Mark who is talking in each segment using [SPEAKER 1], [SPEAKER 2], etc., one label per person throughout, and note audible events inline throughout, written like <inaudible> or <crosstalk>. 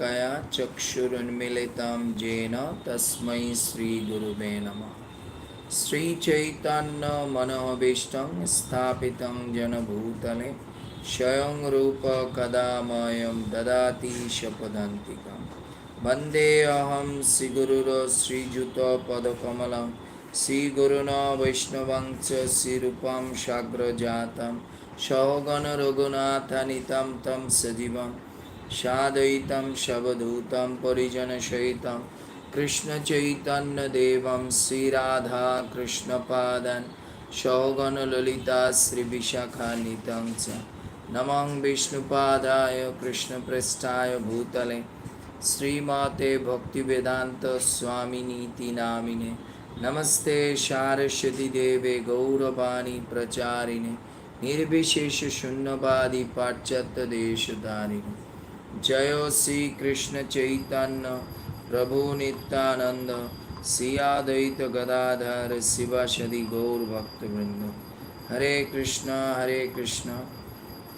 [SPEAKER 1] कया चक्षुरुन्मिलितं येन तस्मै श्रीगुरुवे नमः श्रीचैतन्यमनोभीष्टं स्थापितं जनभूतले स्वयं रूपकदामयं ददाति शपदन्तिकं वन्देऽहं श्रीगुरुरो श्रीयुतपदकमलं श्रीगुरुण वैष्णवं च श्रीरूपं साग्रजातं सहगणरघुनाथनितं तं सजीवम् सादयितं शवधूतं परिजनसहितं कृष्णचैतन्यदेवं श्रीराधा कृष्णपादन् सौगणललिता श्रीविशाखानितं च नमं विष्णुपादाय कृष्णपृष्ठाय भूतले श्रीमाते भक्तिवेदान्तस्वामिनीति नामिने नमस्ते सारस्वतीदेवे गौरवाणी प्रचारिणे निर्विशेषशून्यवादि पाश्चात्यदेशधारिणे जय श्री कृष्ण चैतन्य प्रभु नित्यानंद सियादैत गदाधर शिव शि गौर भक्तवृंद हरे कृष्ण हरे कृष्ण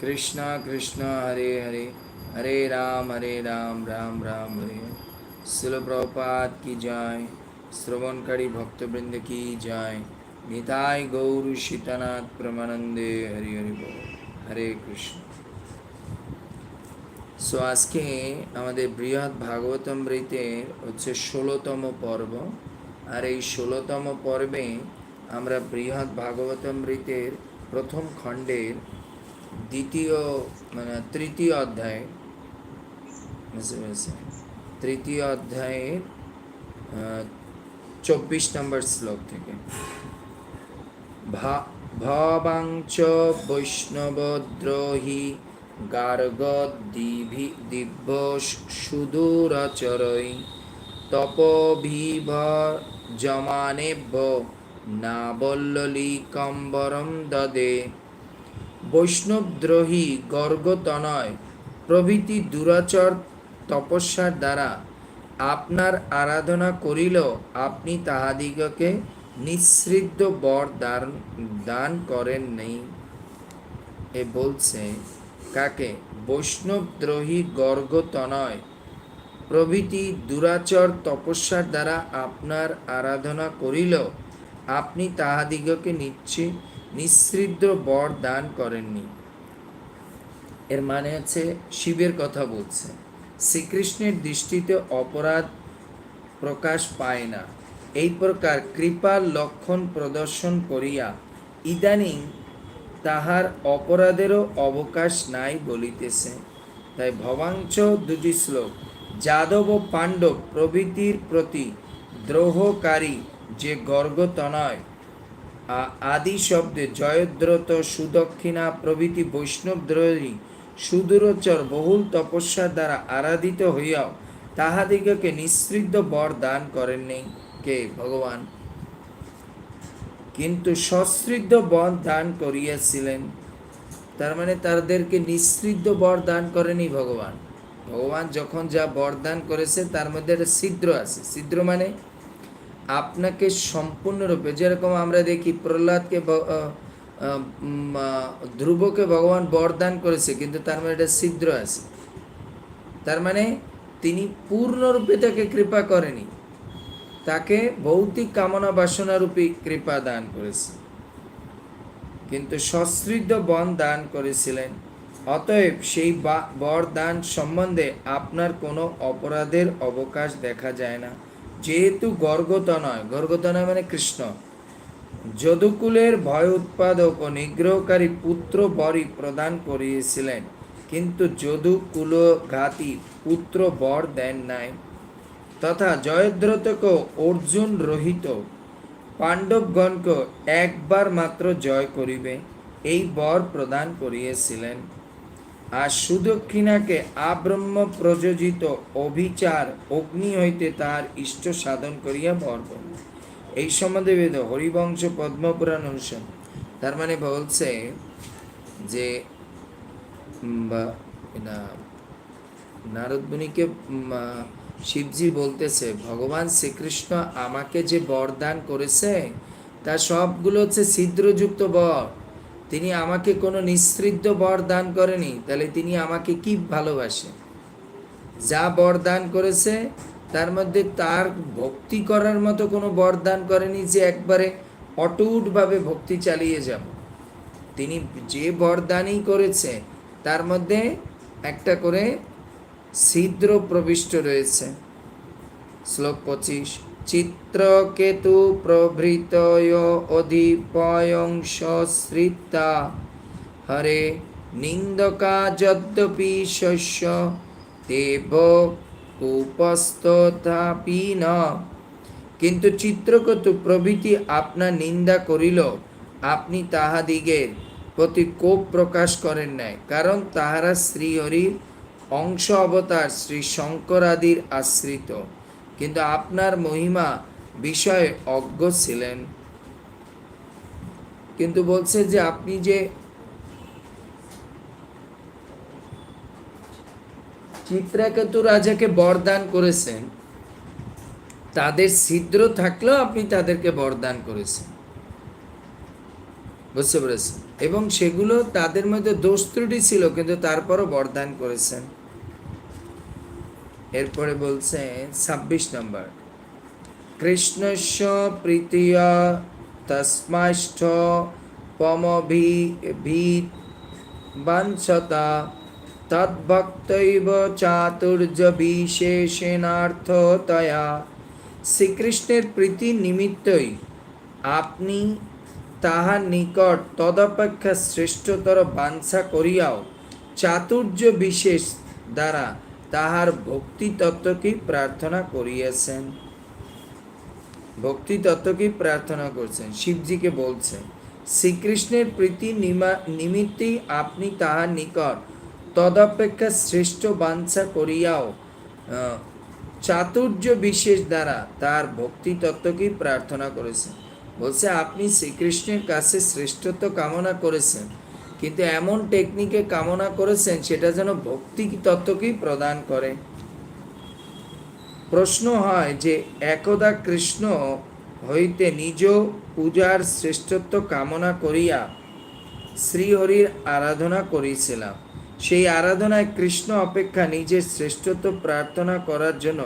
[SPEAKER 1] कृष्ण कृष्ण हरे हरे हरे राम हरे राम राम राम हरे शिल प्रभुपाद की जाय श्रवण करी भक्तवृंद की जाय निताय गौर शीतनाथ प्रमानंदे हरे हरि बोल हरे कृष्ण সো আজকে আমাদের বৃহৎ ভাগবতমৃতের হচ্ছে ষোলোতম পর্ব আর এই ষোলোতম পর্বে আমরা বৃহৎ ভাগবতমৃতের প্রথম খণ্ডের দ্বিতীয় মানে তৃতীয় অধ্যায় তৃতীয় অধ্যায়ের চব্বিশ নম্বর শ্লোক থেকে ভা ভবাংচ বৈষ্ণবদ্রোহী গার্গদিভি দিব্য সুদূরচরৈ তপভিভজমানেভ্য নাবল্ললিকম্বরম দদে বৈষ্ণবদ্রোহী গর্গতনয় প্রভৃতি দুরাচর তপস্যার দ্বারা আপনার আরাধনা করিল আপনি তাহাদিগকে নিঃসৃদ্ধ বর দান দান করেন নেই এ বলছে কাকে বৈষ্ণবদ্রোহী গর্গতনয় প্রভৃতি দুরাচর তপস্যার দ্বারা আপনার আরাধনা করিল আপনি তাহাদিগকে নিচ্ছে নিঃসৃদ্র বর দান করেননি এর মানে হচ্ছে শিবের কথা বলছে শ্রীকৃষ্ণের দৃষ্টিতে অপরাধ প্রকাশ পায় না এই প্রকার কৃপার লক্ষণ প্রদর্শন করিয়া ইদানিং তাহার অপরাধেরও অবকাশ নাই বলিতেছে তাই ভবাংশ দুটি শ্লোক যাদব ও পাণ্ডব প্রভৃতির প্রতি দ্রোহকারী যে নয় আদি শব্দে জয়দ্রত সুদক্ষিণা প্রভৃতি বৈষ্ণবদ্রোহী সুদূরচর বহুল তপস্যার দ্বারা আরাধিত হইয়াও তাহাদিগকে নিঃসৃদ্ধ বর দান করেননি কে ভগবান কিন্তু সশ্রিদ্ধ বর দান করিয়াছিলেন তার মানে তাদেরকে নিঃসৃদ্ধ বর দান করেনি ভগবান ভগবান যখন যা বরদান করেছে তার মধ্যে একটা ছিদ্র আছে ছিদ্র মানে আপনাকে সম্পূর্ণরূপে যেরকম আমরা দেখি প্রহ্লাদকে ধ্রুবকে ভগবান বরদান করেছে কিন্তু তার মধ্যে একটা ছিদ্র আছে তার মানে তিনি পূর্ণরূপে তাকে কৃপা করেনি তাকে ভৌতিক কামনা বাসনারূপী কৃপা দান করেছেন কিন্তু সশ্রিদ্ধ বন দান করেছিলেন অতএব সেই বর দান সম্বন্ধে আপনার কোনো অপরাধের অবকাশ দেখা যায় না যেহেতু গর্গত গর্গত নয় মানে কৃষ্ণ যদুকুলের ভয় উৎপাদক ও নিগ্রহকারী পুত্র বরই প্রদান করিয়েছিলেন কিন্তু যদুকুলঘাতী পুত্র বর দেন নাই তথা জয়দ্রতকে অর্জুন রহিত পাণ্ডবগণকে একবার মাত্র জয় করিবে এই বর প্রদান করিয়েছিলেন আর সুদক্ষিণাকে আব্রহ্ম প্রযোজিত অভিচার অগ্নি হইতে তাহার ইষ্ট সাধন করিয়া বর এই সম্বন্ধে বেদ হরিবংশ পদ্মপুরাণ অনুসার তার মানে বলছে যে না নারদ মুনিকে শিবজি বলতেছে ভগবান শ্রীকৃষ্ণ আমাকে যে বরদান করেছে তা সবগুলো হচ্ছে ছিদ্রযুক্ত বর তিনি আমাকে কোনো নিঃসৃদ্ধ বর দান করেনি তাহলে তিনি আমাকে কি ভালোবাসে যা বরদান করেছে তার মধ্যে তার ভক্তি করার মতো কোনো বরদান করেনি যে একবারে অটুটভাবে ভক্তি চালিয়ে যাব তিনি যে বরদানই করেছে তার মধ্যে একটা করে ছিদ্র প্রবিষ্ট রয়েছে শ্লোক পঁচিশ চিত্রকেতু প্রভৃতয় অধিপয়ংশ শ্রিতা হরে নিন্দকা যদ্যপি শস্য দেব উপস্থতাপি ন কিন্তু চিত্রকত প্রভৃতি আপনার নিন্দা করিল আপনি তাহাদিগের প্রতি কোপ প্রকাশ করেন নাই কারণ তাহারা শ্রীহরির অংশ অবতার শ্রী শঙ্করাদির আশ্রিত কিন্তু আপনার মহিমা বিষয়ে অজ্ঞ ছিলেন কিন্তু বলছে যে আপনি যে চিত্রাকেতু রাজাকে বরদান করেছেন তাদের ছিদ্র থাকলেও আপনি তাদেরকে বরদান করেছেন বুঝতে পেরেছেন এবং সেগুলো তাদের মধ্যে দোষ ত্রুটি ছিল কিন্তু তারপরও বরদান করেছেন এরপরে বলছে ছাব্বিশ নম্বর কৃষ্ণস্য প্রীতীয় তস্মাষ্ঠ পমভি ভীত বাঞ্ছতা তদ্ভক্তৈব চাতুর্য বিশেষণার্থতয়া শ্রীকৃষ্ণের প্রীতি নিমিত্তই আপনি তাহার নিকট তদপেক্ষা শ্রেষ্ঠতর বাঞ্ছা করিয়াও চাতুর্য বিশেষ দ্বারা তাহার ভক্তিতত্ত্বকে প্রার্থনা করিয়েছেন ভক্তিতত্ত্বকে প্রার্থনা করছেন শিবজিকে বলছে শ্রীকৃষ্ণের প্রীতি নিমিত্তেই আপনি তাহার নিকট তদপেক্ষা শ্রেষ্ঠ বাঞ্ছা করিয়াও চাতুর্য বিশেষ দ্বারা তার ভক্তি তত্ত্বকেই প্রার্থনা করেছেন বলছে আপনি শ্রীকৃষ্ণের কাছে শ্রেষ্ঠত্ব কামনা করেছেন কিন্তু এমন টেকনিকে কামনা করেছেন সেটা যেন ভক্তি তত্ত্বকেই প্রদান করে প্রশ্ন হয় যে একদা কৃষ্ণ হইতে নিজ পূজার শ্রেষ্ঠত্ব কামনা করিয়া শ্রীহরির আরাধনা করিয়েছিলাম সেই আরাধনায় কৃষ্ণ অপেক্ষা নিজের শ্রেষ্ঠত্ব প্রার্থনা করার জন্য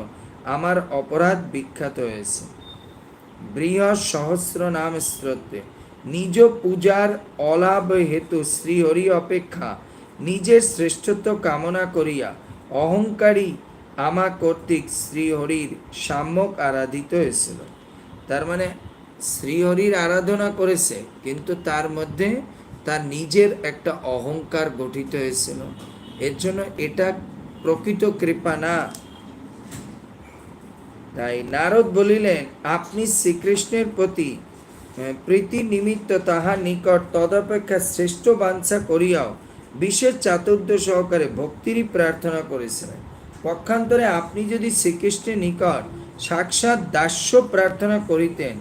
[SPEAKER 1] আমার অপরাধ বিখ্যাত হয়েছে বৃহৎ সহস্র নাম স্রোতে নিজ পূজার অলাভ হেতু শ্রীহরি অপেক্ষা নিজের শ্রেষ্ঠত্ব কামনা করিয়া অহংকারী আমা কর্তৃক শ্রীহরির সাম্যক আরাধিত হয়েছিল তার মানে শ্রীহরির আরাধনা করেছে কিন্তু তার মধ্যে তার নিজের একটা অহংকার গঠিত হয়েছিল এর জন্য এটা প্রকৃত কৃপা না তাই নারদ বলিলেন আপনি শ্রীকৃষ্ণের প্রতি হ্যাঁ, প্রীতি নিমিত্ত তাহা নিকট তদপেক্ষা শ্রেষ্ঠ বাঞ্ছা করিয়াও বিশেষ চাতুর্দ সহকারে ভক্তিরই প্রার্থনা করেছিলেন পক্ষান্তরে আপনি যদি শ্রীকৃষ্ণের নিকট সাক্ষাৎ দাস্য প্রার্থনা করিতেন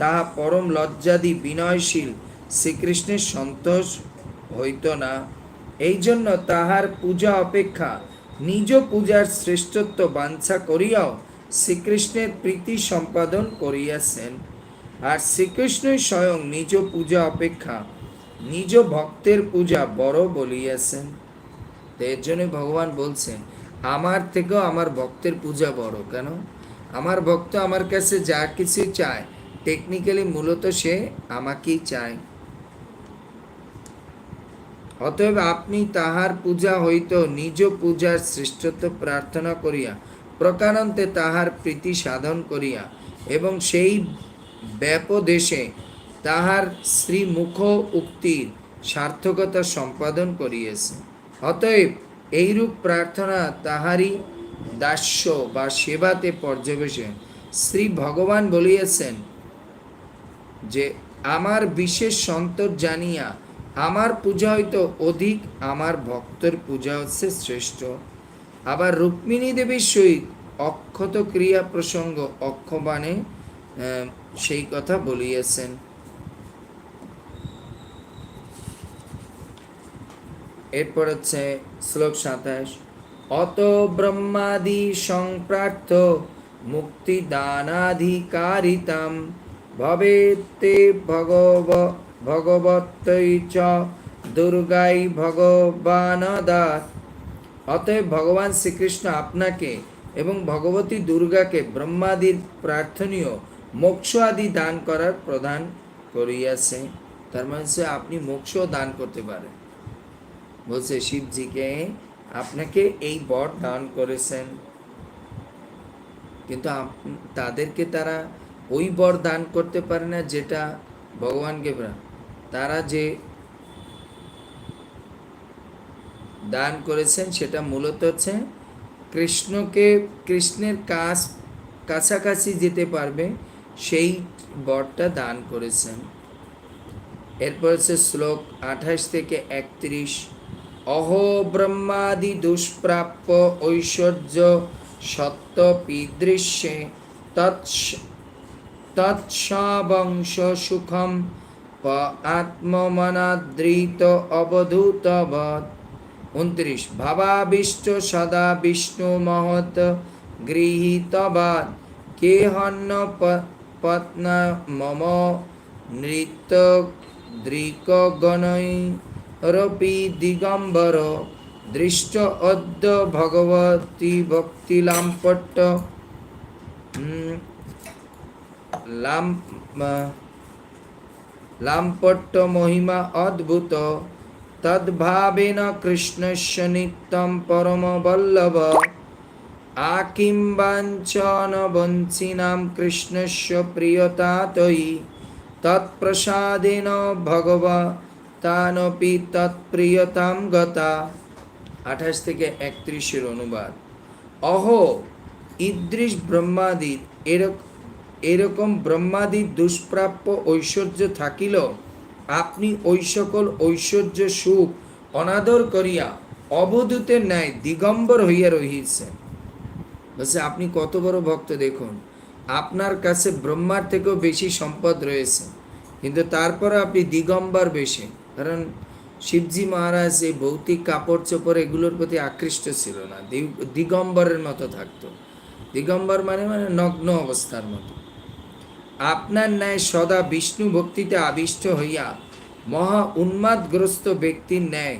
[SPEAKER 1] তাহা পরম লজ্জাদি বিনয়শীল শ্রীকৃষ্ণের সন্তোষ হইত না এই জন্য তাহার পূজা অপেক্ষা নিজ পূজার শ্রেষ্ঠত্ব বাঞ্ছা করিয়াও শ্রীকৃষ্ণের প্রীতি সম্পাদন করিয়াছেন আর শ্রীকৃষ্ণই স্বয়ং নিজ পূজা অপেক্ষা নিজ ভক্তের পূজা বড় বলিয়াছেন এর জন্য ভগবান বলছেন আমার থেকেও আমার ভক্তের পূজা বড় কেন আমার ভক্ত আমার কাছে যা কিছু চায় টেকনিক্যালি মূলত সে আমাকেই চায় অতএব আপনি তাহার পূজা হইত নিজ পূজার শ্রেষ্ঠত্ব প্রার্থনা করিয়া প্রকারান্তে তাহার প্রীতি সাধন করিয়া এবং সেই ব্যাপদেশে তাহার শ্রীমুখ উক্তির সার্থকতা সম্পাদন করিয়াছে অতএব এইরূপ প্রার্থনা তাহারই দাস্য বা সেবাতে পর্যবেশন শ্রী ভগবান বলিয়াছেন যে আমার বিশেষ সন্তর জানিয়া আমার পূজা হইতে অধিক আমার ভক্তের পূজা হচ্ছে শ্রেষ্ঠ আবার রুক্মিণী দেবীর সহিত অক্ষত ক্রিয়া প্রসঙ্গ অক্ষবাণে সেই কথা বলিয়াছেন এরপর হচ্ছে শ্লোক সাতাশ অত ব্রহ্মাদি সংপ্রার্থ মুক্তি দানাধিকারিতাম ভবেতে ভগব ভগবতৈ চ দুর্গাই ভগবানদার অতএব ভগবান শ্রীকৃষ্ণ আপনাকে এবং ভগবতী দুর্গাকে ব্রহ্মাদির প্রার্থনীয় মোক্ষ আদি দান করার প্রধান করিয়াছে তার মানে হচ্ছে আপনি মোক্ষ দান করতে পারেন বলছে শিবজিকে আপনাকে এই বর দান করেছেন কিন্তু তাদেরকে তারা ওই বর দান করতে পারে না যেটা ভগবানকে তারা যে দান করেছেন সেটা মূলত হচ্ছে কৃষ্ণকে কৃষ্ণের কাছ কাছাকাছি যেতে পারবে সেই বরটা দান করেছেন এরপর হচ্ছে শ্লোক আঠাশ থেকে একত্রিশ অহ ব্রহ্মাদি দুষ্প্রাপ্য ঐশ্বর্য সত্য পিদৃশ্যে তৎসাবংশ সুখম প আত্মমনাদৃত অবধূতবৎ উনত্রিশ ভাবাবিষ্ট সদা বিষ্ণু মহৎ গৃহীতবাদ হন্য পত্ন মম নৃত্য দৃকগণৈরপি দিগম্বর দৃষ্ট অদ্য ভগবতী ভক্তি লাম্পট্ট লাম লাম্পট্ট মহিমা অদ্ভুত তদ্ভাবেন কৃষ্ণস্য নিত্যম পরম বল্লভ আকিম্বাঞ্চন বঞ্চিনাম কৃষ্ণস্য প্রিয়তা তৎপ্রসাদেন তৎপ্রসাদেন তানপি তৎপ্রিয়তাম গতা আঠাশ থেকে একত্রিশের অনুবাদ অহ ইদৃশ ব্রহ্মাদি এরকম ব্রহ্মাদি দুষ্প্রাপ্য ঐশ্বর্য থাকিল আপনি ওই সকল ঐশ্বর্য সুখ অনাদর করিয়া অবধূতের ন্যায় দিগম্বর হইয়া রহিয়েছেন বলছে আপনি কত বড় ভক্ত দেখুন আপনার কাছে ব্রহ্মার থেকেও বেশি সম্পদ রয়েছে কিন্তু তারপরে আপনি দিগম্বর বেশি কারণ শিবজি মহারাজ এই ভৌতিক কাপড় চোপড় এগুলোর প্রতি আকৃষ্ট ছিল না দিগম্বরের মতো থাকতো দিগম্বর মানে মানে নগ্ন অবস্থার মতো আপনার ন্যায় সদা বিষ্ণু ভক্তিতে আবিষ্ট হইয়া মহা উন্মাদগ্রস্ত ব্যক্তির ন্যায়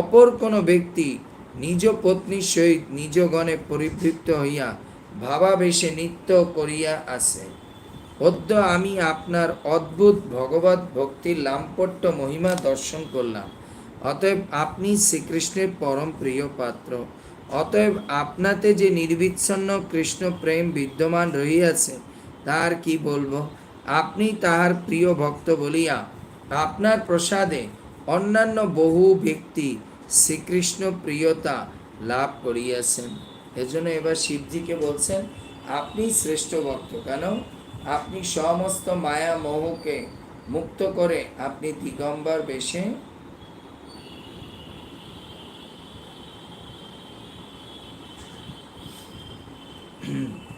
[SPEAKER 1] অপর কোনো ব্যক্তি নিজ পত্নীর সহিত নিজ গণে পরিবৃত্ত হইয়া ভাবাবেশে নৃত্য করিয়া আছে অদ্য আমি আপনার অদ্ভুত ভগবত ভক্তির লাম্পট্য মহিমা দর্শন করলাম অতএব আপনি শ্রীকৃষ্ণের পরম প্রিয় পাত্র অতএব আপনাতে যে নির্বিচ্ছন্ন কৃষ্ণ প্রেম বিদ্যমান রহিয়াছে তার কি বলবো আপনি তাহার প্রিয় ভক্ত বলিয়া আপনার প্রসাদে অন্যান্য বহু ব্যক্তি শ্রীকৃষ্ণ প্রিয়তা লাভ করিয়াছেন এজন্য এবার শিবজিকে বলছেন আপনি শ্রেষ্ঠ ভক্ত কেন আপনি সমস্ত মায়া মোহকে মুক্ত করে আপনি দিগম্বর বেশে <clears throat>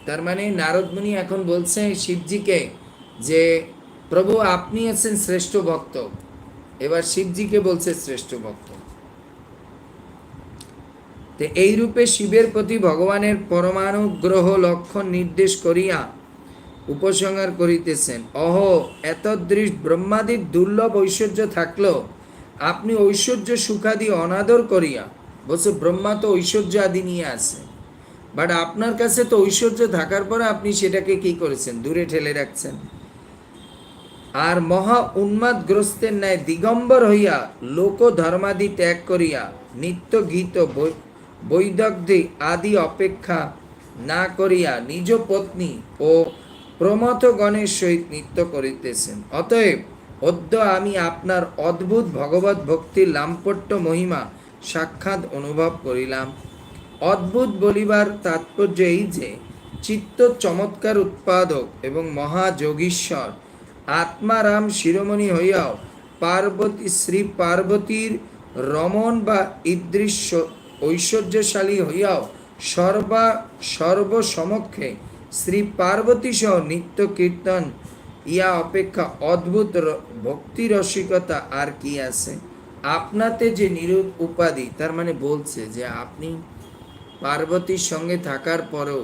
[SPEAKER 1] তার মানে নারদমুনি এখন বলছে শিবজিকে যে প্রভু আপনি আছেন শ্রেষ্ঠ ভক্ত এবার শিবজিকে বলছে শ্রেষ্ঠ ভক্ত এই রূপে শিবের প্রতি ভগবানের পরমাণুগ্রহ লক্ষণ নির্দেশ করিয়া উপসংহার করিতেছেন অহ এতদৃশ ব্রহ্মাদির দুর্লভ ঐশ্বর্য থাকল আপনি ঐশ্বর্য সুখাদি অনাদর করিয়া বসে ব্রহ্মা তো ঐশ্বর্য আদি নিয়ে আসে বাট আপনার কাছে তো ঐশ্বর্য থাকার পর আপনি সেটাকে কি করেছেন দূরে ঠেলে রাখছেন আর মহা উন্মাদগ্রস্তের ন্যায় দিগম্বর হইয়া লোক ধর্মাদি ত্যাগ করিয়া নিত্য গীত বৈদগ্ধি আদি অপেক্ষা না করিয়া নিজ পত্নী ও প্রমথগণের সহিত নৃত্য করিতেছেন অতএব অদ্য আমি আপনার অদ্ভুত ভগবত ভক্তির লাম্পট্য মহিমা সাক্ষাৎ অনুভব করিলাম অদ্ভুত বলিবার তাৎপর্য এই যে চিত্ত চমৎকার উৎপাদক এবং মহাযোগীশ্বর আত্মারাম শিরোমণি হইয়াও পার্বতী শ্রী পার্বতীর রমণ বা ইদৃশ্য ঐশ্বর্যশালী হইয়াও সর্বা সর্বসমক্ষে শ্রী পার্বতী সহ নিত্য কীর্তন ইয়া অপেক্ষা অদ্ভুত ভক্তি রসিকতা আর কি আছে আপনাতে যে নিরূপ উপাধি তার মানে বলছে যে আপনি পার্বতীর সঙ্গে থাকার পরেও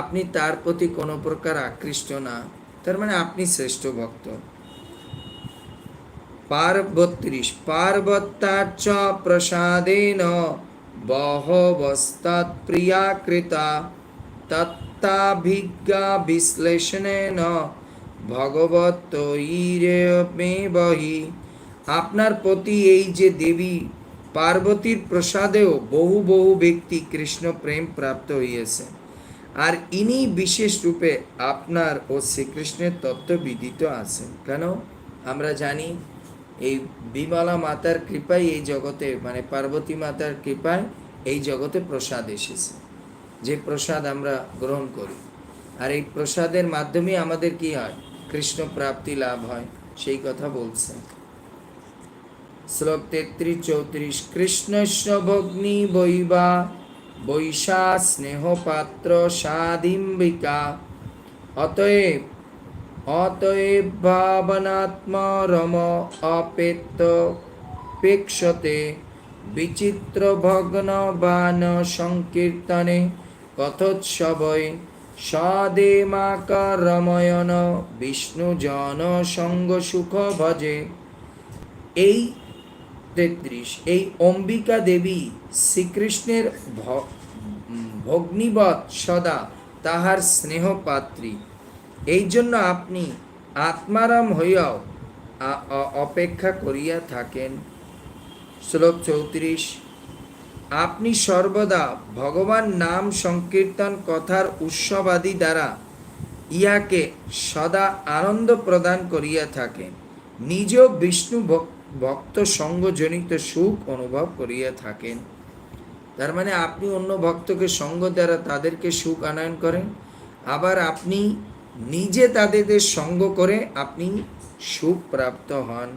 [SPEAKER 1] আপনি তার প্রতি কোনো প্রকার আকৃষ্ট না তার মানে আপনি শ্রেষ্ঠ ভক্ত পার্বত্রিশ পার্বত্যাচ প্রসাদেন बहवस्तत्प्रिया कृता तत्ताभिज्ञा বিশ্লেষণেন ভগবত বহি আপনার প্রতি এই যে দেবী পার্বতীর প্রসাদেও বহু বহু ব্যক্তি কৃষ্ণ প্রেম প্রাপ্ত হইয়াছে আর ইনি বিশেষ রূপে আপনার ও শ্রীকৃষ্ণের তত্ত্ব বিদিত আছেন কেন আমরা জানি এই বিমলা মাতার কৃপাই এই জগতে মানে পার্বতী মাতার কৃপায় এই জগতে প্রসাদ এসেছে যে প্রসাদ আমরা গ্রহণ করি আর এই প্রসাদের মাধ্যমে আমাদের কি হয় কৃষ্ণ প্রাপ্তি লাভ হয় সেই কথা বলছে শ্লোক তেত্রিশ চৌত্রিশ কৃষ্ণ ভগ্নি বৈবা বৈশা স্নেহপাত্র সাদিম্বিকা অতএব অতএব রম অপেত্য পেক্ষতে বিচিত্র ভগ্ন বান সংকীর্তনে কথোৎসবই সদেমাকার রময়ন বিষ্ণু জন সঙ্গ সুখ ভজে এই তেত্রিশ এই অম্বিকা দেবী শ্রীকৃষ্ণের ভগ্নিবৎ সদা তাহার স্নেহপাত্রী এই জন্য আপনি আত্মারাম হইয়াও অপেক্ষা করিয়া থাকেন শ্লোক চৌত্রিশ আপনি সর্বদা ভগবান নাম সংকীর্তন কথার উৎসবাদি দ্বারা ইহাকে সদা আনন্দ প্রদান করিয়া থাকেন নিজ বিষ্ণু ভক্ত সঙ্গজনিত সুখ অনুভব করিয়া থাকেন তার মানে আপনি অন্য ভক্তকে সঙ্গ দ্বারা তাদেরকে সুখ আনয়ন করেন আবার আপনি নিজে তাদের সঙ্গ করে আপনি সুখ প্রাপ্ত হন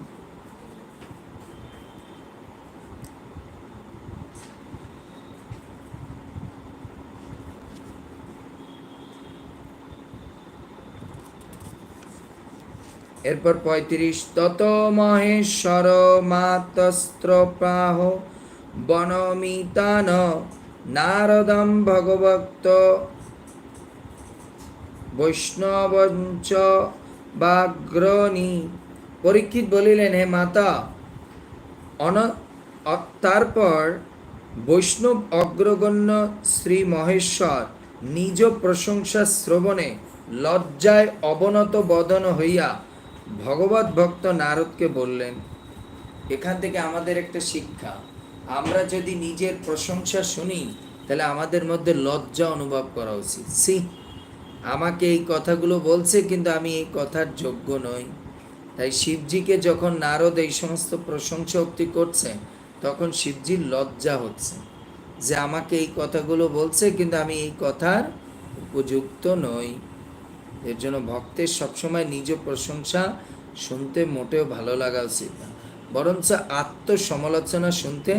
[SPEAKER 1] এরপর পঁয়ত্রিশ তত মহেশ্বর মাতস্ত্রপাহ বনমিতান নারদম ভগবক্ত বৈষ্ণবঞ্চ বাগ্রণী পরীক্ষিত বলিলেন হে মাতা অন তারপর বৈষ্ণব অগ্রগণ্য শ্রী মহেশ্বর নিজ প্রশংসা শ্রবণে লজ্জায় অবনত বদন হইয়া ভগবত ভক্ত নারদকে বললেন এখান থেকে আমাদের একটা শিক্ষা আমরা যদি নিজের প্রশংসা শুনি তাহলে আমাদের মধ্যে লজ্জা অনুভব করা উচিত সিহ আমাকে এই কথাগুলো বলছে কিন্তু আমি এই কথার যোগ্য নই তাই শিবজিকে যখন নারদ এই সমস্ত প্রশংসা উক্তি করছে তখন শিবজির লজ্জা হচ্ছে যে আমাকে এই কথাগুলো বলছে কিন্তু আমি এই কথার উপযুক্ত নই এর জন্য ভক্তের সবসময় নিজ প্রশংসা শুনতে মোটেও ভালো লাগা উচিত না বরঞ্চ আত্মসমালোচনা শুনতে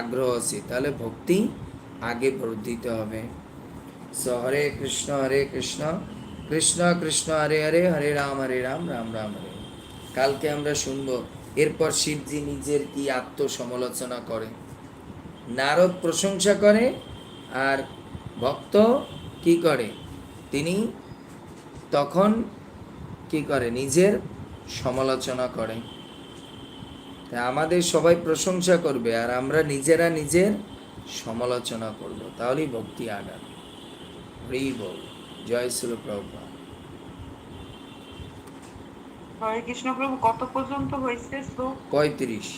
[SPEAKER 1] আগ্রহ উচিত তাহলে ভক্তি আগে বর্ধিত হবে সো হরে কৃষ্ণ হরে কৃষ্ণ কৃষ্ণ কৃষ্ণ হরে হরে হরে রাম হরে রাম রাম রাম হরে কালকে আমরা শুনবো এরপর শিবজি নিজের কি আত্মসমালোচনা করে নারদ প্রশংসা করে আর ভক্ত কি করে তিনি তখন কি করে নিজের সমালোচনা করে তা আমাদের সবাই প্রশংসা করবে আর আমরা নিজেরা নিজের সমালোচনা করব তাহলেই ভক্তি আগাবে হরিবল জয় শিল প্রভা
[SPEAKER 2] হরে কৃষ্ণ প্রভু কত পর্যন্ত হয়েছে শ্লোক
[SPEAKER 1] পঁয়ত্রিশ